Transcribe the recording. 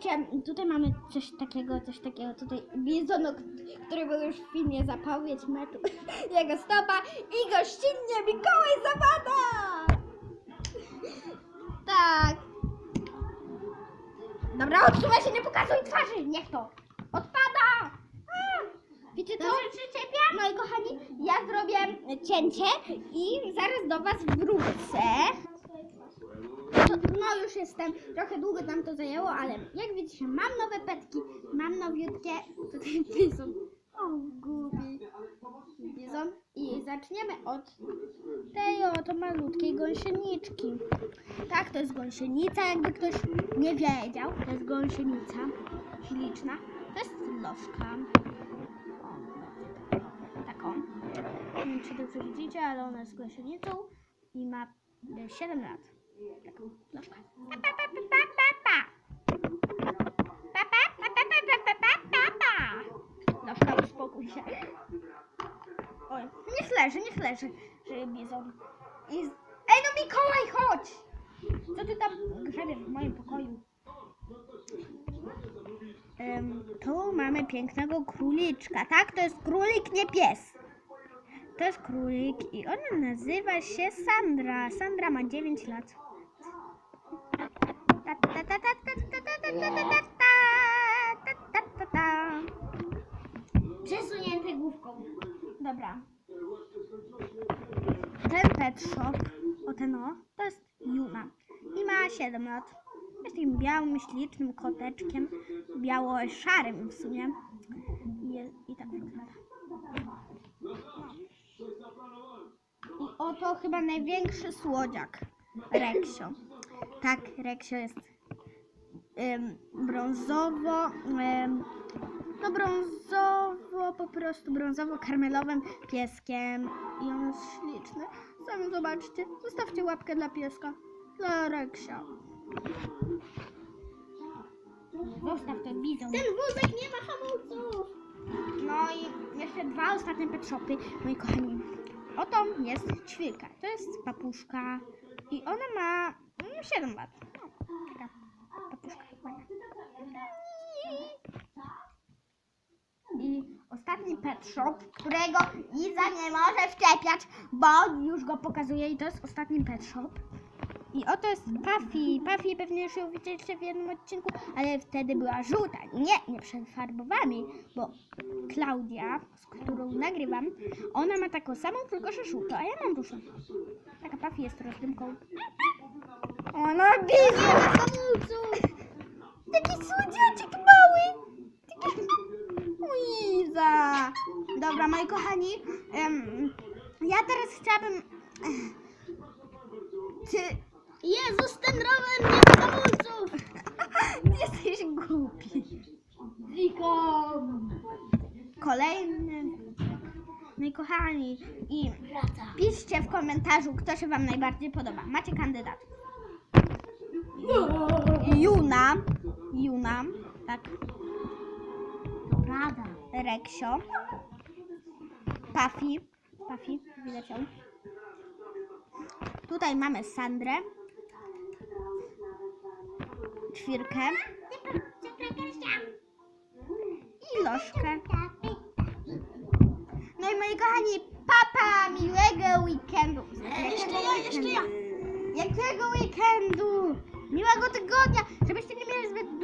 widzicie, tutaj mamy coś takiego, coś takiego, tutaj Bizono, który był już w filmie Zapowiedź meczu, jego stopa i gościnnie Mikołaj Zawada! Tak. Dobra, odsuwaj się, nie pokazuj twarzy, niech to. Odpada! A, Wiecie co? Moi kochani, ja zrobię cięcie i zaraz do was wrócę. To, no już jestem, trochę długo nam to zajęło, ale jak widzicie, mam nowe petki, mam nowiutkie, tutaj bizon, o gubi, bizon i zaczniemy od tej oto malutkiej gąsieniczki. Tak, to jest gąsienica, jakby ktoś nie wiedział, to jest gąsienica śliczna, to jest lożka. Taką. Nie wiem, czy dobrze widzicie, ale ona jest gąsienicą i ma e, 7 lat. Nowka, uspokój się. Oj, niech leży, niech leży, że bizon. I... Ej, no Mikołaj, chodź! Co ty tam grzebiesz w moim pokoju? Um, tu mamy pięknego króliczka, tak? To jest królik, nie pies. To jest królik i ona nazywa się Sandra. Sandra ma 9 lat. Przesunięte główką. Dobra. Ten pet shop, o ten o, to jest Juna. I ma 7 lat. Jest takim białym, ślicznym koteczkiem. Biało-szarym w sumie. I, I tak wygląda. I oto chyba największy słodziak. Reksio. Tak, Reksio jest em, brązowo, em, no brązowo, po prostu brązowo-karmelowym pieskiem i on jest śliczny. Sami zobaczcie, zostawcie łapkę dla pieska, dla Reksia. Zostaw ten bizon. Ten wózek nie ma hamulców. No i jeszcze dwa ostatnie pet shopy, moi kochani. Oto jest ćwilka, to jest papuszka i ona ma 7 lat. Taka papuszka ładna. I ostatni pet shop, którego Iza nie może wczepiać, bo już go pokazuje i to jest ostatni pet shop. I oto jest Puffy. Puffy pewnie już ją widzieliście w jednym odcinku, ale wtedy była żółta. Nie, nie przed farbowami, bo Klaudia, z którą nagrywam, ona ma taką samą, tylko że żółtą, a ja mam różną. Taka Puffy jest rozdymką. Ona bije hamulców! Taki słodziaczek mały! Taki... Liza! Dobra, moi kochani, em, ja teraz chciałabym... Ty... Jezus, ten rower nie ma hamulców. Jesteś głupi. Ziko. Kolejny. Moi kochani, i piszcie w komentarzu, kto się Wam najbardziej podoba. Macie kandydat. Juna. Juna. Tak. Rada. Reksio. Puffy. Puffy, widać ją. Tutaj mamy Sandrę. Ćwirkę. I Lożkę. No i moi kochani, papa, miłego weekendu. Jeszcze ja, jeszcze ja. Jakiego weekendu? Miłego tygodnia, żebyście nie mieli zbyt